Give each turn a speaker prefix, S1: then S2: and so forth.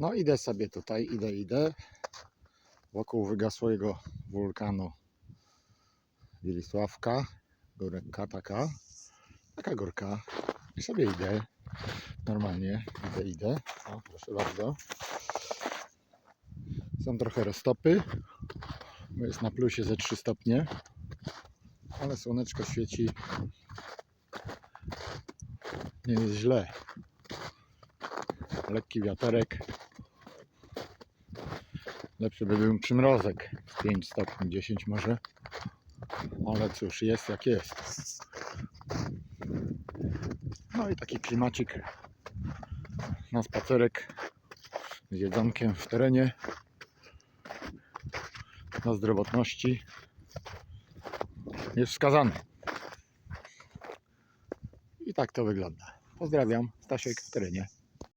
S1: No idę sobie tutaj, idę, idę. Wokół wygasłego wulkanu Wilisławka. Górka taka. Taka górka. I sobie idę. Normalnie idę, idę. O, proszę bardzo. Są trochę roztopy. Bo jest na plusie ze 3 stopnie. Ale słoneczko świeci. Nie jest źle. Lekki wiaterek. Lepszy by był przymrozek. 5 stopni, 10 może. Ale cóż, jest jak jest. No i taki klimacik na spacerek z jedzonkiem w terenie. Dla zdrowotności jest wskazany. I tak to wygląda. Pozdrawiam, Stasiek w terenie.